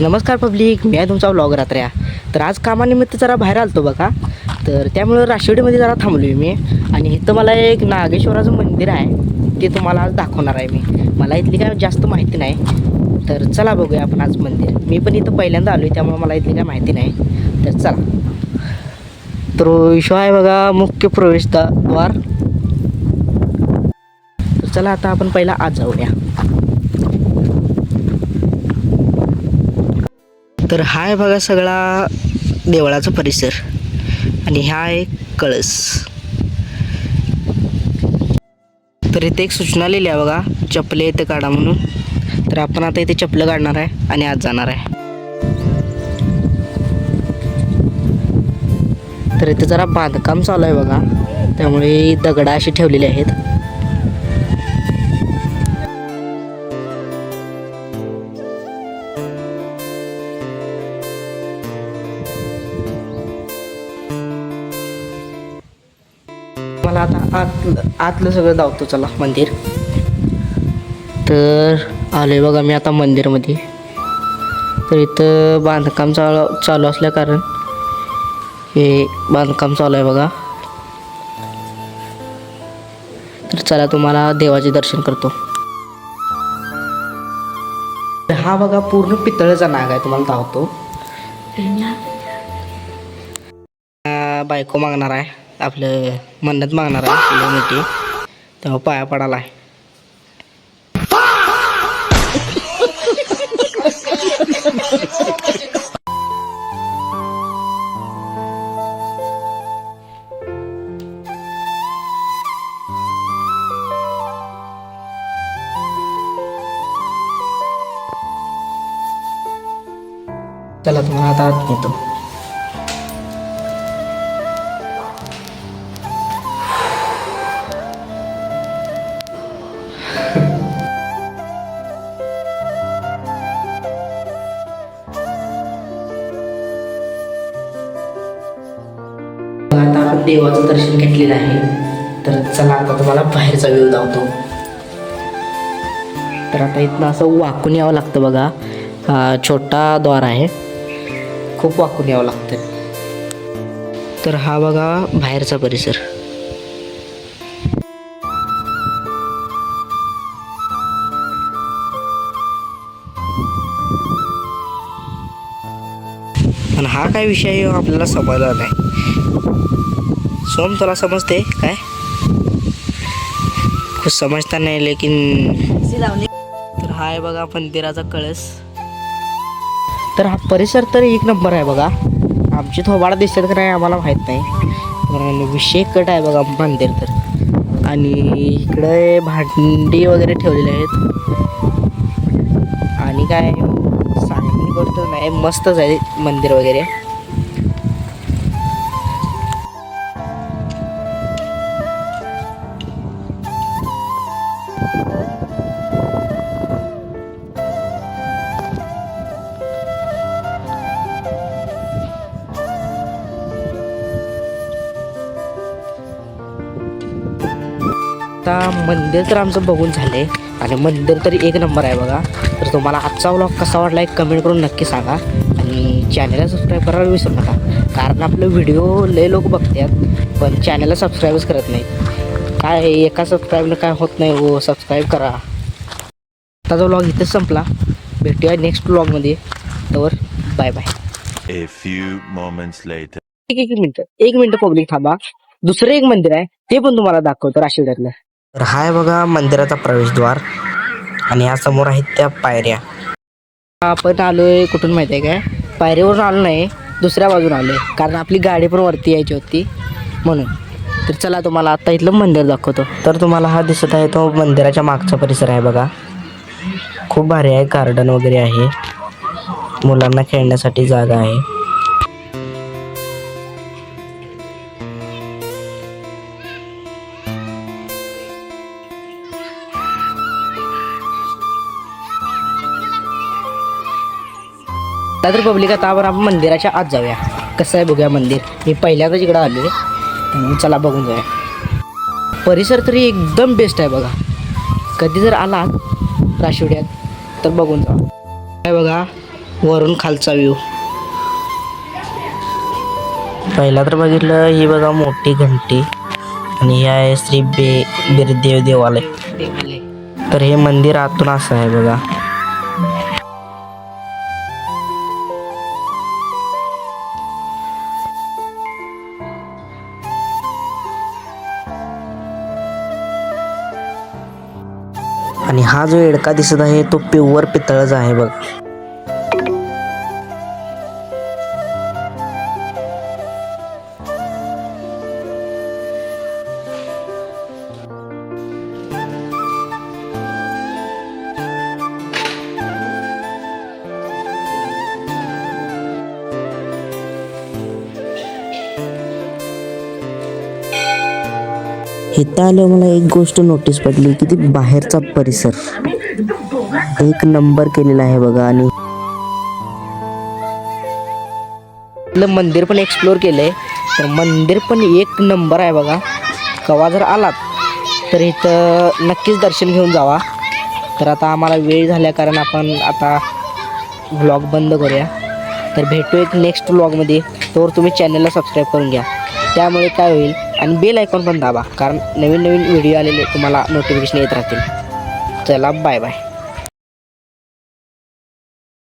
नमस्कार पब्लिक मी आहे तुमचा ब्लॉग रात्र्या तर आज कामानिमित्त जरा बाहेर आलतो बघा. तर त्यामुळं राशिवडीमध्ये जरा थांबलो आहे मी. आणि इथं मला एक नागेश्वराचं मंदिर आहे. ते तुम्हाला आज दाखवणार आहे मी. मला इथली काय जास्त माहिती नाही. तर चला बघूया आपण आज मंदिर. मी पण इथं पहिल्यांदा आलो आहे त्यामुळे मला इथली काय माहिती नाही. तर चला. तर विश्व आहे बघा मुख्य प्रवेशद्वार. तर चला आता आपण पहिला आज जाऊया. तर हा आहे बघा सगळा देवळाचा परिसर. आणि हा आहे कळस. तर इथे एक सूचना लिहिली आहे बघा चपले इथे काढा म्हणून. तर आपण आता इथे चपलं काढणार आहे आणि आज जाणार आहे. तर इथे जरा बांधकाम चालू आहे बघा त्यामुळे दगडं अशी ठेवलेली आहेत. मला आता आतलं आतलं सगळं दावतो चला मंदिर. तर आलोय बघा मी आता मंदिरमध्ये. तर इथं बांधकाम चालू चालू असल्या कारण हे बांधकाम चालू आहे बघा. तर चला तुम्हाला देवाचे दर्शन करतो. हा बघा पूर्ण पितळेचा नाग आहे तुम्हाला धावतो. बायको मागणार आहे. आपलं मन्नत मागणार आहे लई मोठी. तेव्हा पाया पडायला आहे चला तुम्हाला आता आत चला आता आपण देवाचं दर्शन घेतलेलं आहे. तर चला आता तुम्हाला बाहेरचा व्यू दावतो तर आता इथनं असं वाकून यावं लागतं बघा. हा छोटा द्वार आहे. खूप वाकून यावं लागतं. तर हा बघा बाहेरचा परिसर. पण हा काय विषय आपल्याला समजला नाही. सोम तुला समजते काय? कुछ समजता नाही लेकिन तर हा आहे बघा मंदिराचा कळस. तर हा परिसर तर एक नंबर आहे बघा. आमची थोबाडा दिसतात का नाही आम्हाला माहीत नाही. पण विषय कट आहे बघा मंदिर तर. आणि इकडे भांडी वगैरे ठेवलेले आहेत. आणि काय सांगणी गोष्ट नाही मस्तच आहे मंदिर वगैरे. आता मंदिर तर आमचं बघून झालंय. आणि मंदिर तरी एक नंबर आहे बघा. तर तुम्हाला आजचा व्लॉग कसा वाटला एक कमेंट करून नक्की सांगा. आणि चॅनलला सबस्क्राईब करायला विसरू नका. कारण आपलं व्हिडिओ लय लोक बघतात पण चॅनलला सबस्क्राईबच करत नाहीत. काय एका सबस्क्राईबनं काय होत नाही हो सबस्क्राईब करा. आताचा व्लॉग इथेच संपला. भेटूया नेक्स्ट व्लॉगमध्ये तर बाय बाय. एक एक मिनिट एक मिनिट पब्लिक थांबा. दुसरं एक मंदिर आहे ते पण तुम्हाला दाखवतो राशिवड्यातलं तर हाय बघा मंदिराचा प्रवेशद्वार. आणि या समोर आहेत त्या पायऱ्या. आपण आलोय कुठून माहिती आहे काय? पायरीवरून आलो नाही दुसऱ्या बाजून आलोय. कारण आपली गाडी पण वरती यायची होती म्हणून. तर चला तुम्हाला आता इथलं मंदिर दाखवतो. तर तुम्हाला हा दिसत आहे तो मंदिराच्या मागचा परिसर आहे बघा. खूप भारी आहे गार्डन वगैरे आहे. मुलांना खेळण्यासाठी जागा आहे. तर पब्लिक आता आपण आपण मंदिराच्या आत जाऊया. कसं आहे बघूया मंदिर. मी पहिल्यांदाच इकडं आलो आहे चला बघून जाऊया. परिसर तरी एकदम बेस्ट आहे बघा. कधी जर आलात राशिवड्यात तर बघून जा. काय बघा वरून खालचा व्ह्यू पहिला तर बघितलं ही बघा मोठी घंटी. आणि ही आहे श्री बे बिरदेव देवालय. तर हे मंदिर आतून असं आहे बघा. आणि हा जो एडका दिसत आहे तो प्युअर पितळच आहे बघ. इथं आल्यावर मला एक गोष्ट नोटीस पडली की ती बाहेरचा परिसर. एक नंबर केलेला आहे बघा आणि आपलं मंदिर पण एक्सप्लोर केलंय. तर मंदिर पण एक नंबर आहे बघा. कवा जर आलात तर इथं नक्कीच दर्शन घेऊन जावा. तर आता आम्हाला वेळ झाल्या कारण आपण आता व्लॉग बंद करूया. तर भेटू एक नेक्स्ट व्लॉगमध्ये तोवर तुम्ही चॅनलला सबस्क्राईब करून घ्या. त्यामुळे काय होईल आणि बेल आयकॉन पण दाबा. कारण नवीन नवीन व्हिडिओ आलेले तुम्हाला नोटिफिकेशन येत राहतील. चला बाय बाय